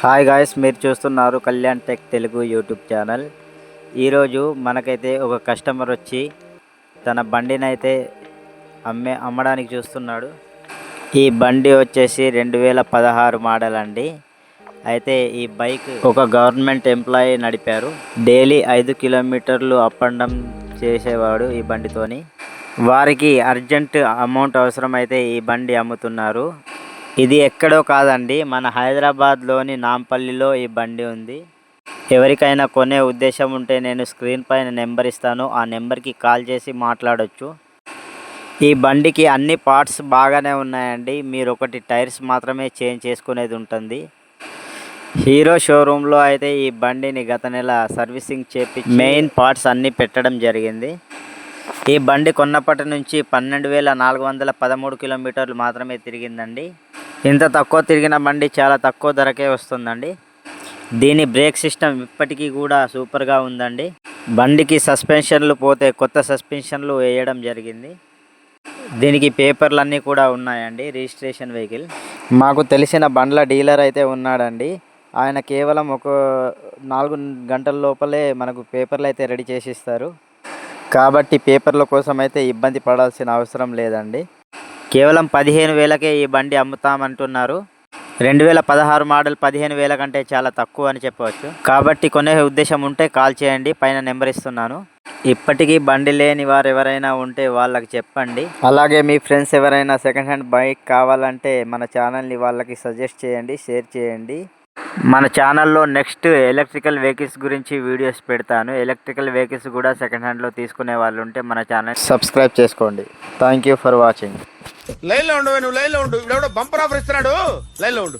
Hi guys మీరు చూస్తున్నారు Kalyan tech Telugu YouTube channel ఈరోజు మనకైతే ఒక కస్టమర్ వచ్చి తన బండిని అయితే అమ్మే అమ్మడానికి చూస్తున్నాడు. ఈ బండి వచ్చేసి రెండు వేల పదహారు మోడల్ అండి. అయితే ఈ బైక్ ఒక గవర్నమెంట్ ఎంప్లాయీ నడిపారు. డైలీ ఐదు కిలోమీటర్లు అప్ అండ్ డౌన్ చేసేవాడు ఈ బండితోని. వారికి అర్జెంట్ అమౌంట్ అవసరమైతే ఈ బండి అమ్ముతున్నారు. ఇది ఎక్కడో కాదండి మన హైదరాబాద్లోని నాంపల్లిలో ఈ బండి ఉంది. ఎవరికైనా కొనే ఉద్దేశం ఉంటే నేను స్క్రీన్ పైన నెంబర్ ఇస్తాను ఆ నెంబర్కి కాల్ చేసి మాట్లాడొచ్చు. ఈ బండికి అన్ని పార్ట్స్ బాగానే ఉన్నాయండి మీరు ఒకటి టైర్స్ మాత్రమే చేంజ్ చేసుకునేది ఉంటుంది. హీరో షోరూంలో అయితే ఈ బండిని గత నెల సర్వీసింగ్ చేపి మెయిన్ పార్ట్స్ అన్నీ పెట్టడం జరిగింది. ఈ బండి కొన్నప్పటి నుంచి పన్నెండు వేల నాలుగు వందల పదమూడు కిలోమీటర్లు మాత్రమే తిరిగిందండి. ఇంత తక్కువ తిరిగిన బండి చాలా తక్కువ ధరకే వస్తుందండి. దీని బ్రేక్ సిస్టమ్ ఇప్పటికీ కూడా సూపర్గా ఉందండి. బండికి సస్పెన్షన్లు పోతే కొత్త సస్పెన్షన్లు వేయడం జరిగింది. దీనికి పేపర్లన్నీ కూడా ఉన్నాయండి రిజిస్ట్రేషన్ వెహికల్. మాకు తెలిసిన బండ్ల డీలర్ అయితే ఉన్నాడండి. ఆయన కేవలం ఒక నాలుగు గంటల లోపలే మనకు పేపర్లు అయితే రెడీ చేసి ఇస్తారు. కాబట్టి పేపర్ల కోసం అయితే ఇబ్బంది పడాల్సిన అవసరం లేదండి. కేవలం పదిహేను వేలకే ఈ బండి అమ్ముతామంటున్నారు. రెండు వేల పదహారు మోడల్ పదిహేను వేల కంటే చాలా తక్కువ అని చెప్పవచ్చు. కాబట్టి కొనే ఉద్దేశం ఉంటే కాల్ చేయండి పైన నెంబర్ ఇస్తున్నాను. ఇప్పటికీ బండి లేని వారు ఎవరైనా ఉంటే వాళ్ళకి చెప్పండి. అలాగే మీ ఫ్రెండ్స్ ఎవరైనా సెకండ్ హ్యాండ్ బైక్ కావాలంటే మన ఛానల్ని వాళ్ళకి సజెస్ట్ చేయండి షేర్ చేయండి. మన ఛానల్లో నెక్స్ట్ ఎలక్ట్రికల్ వెహికల్స్ గురించి వీడియోస్ పెడతాను. ఎలక్ట్రికల్ వెహికల్స్ కూడా సెకండ్ హ్యాండ్లో తీసుకునే వాళ్ళు ఉంటే మన ఛానల్ సబ్స్క్రైబ్ చేసుకోండి. Thank you for watching. లైన్లో ఉండు నువ్వు లైన్లో ఉండు. ఇప్పుడు బంపర్ ఆఫర్ ఇస్తున్నాడు. లైన్లో ఉండు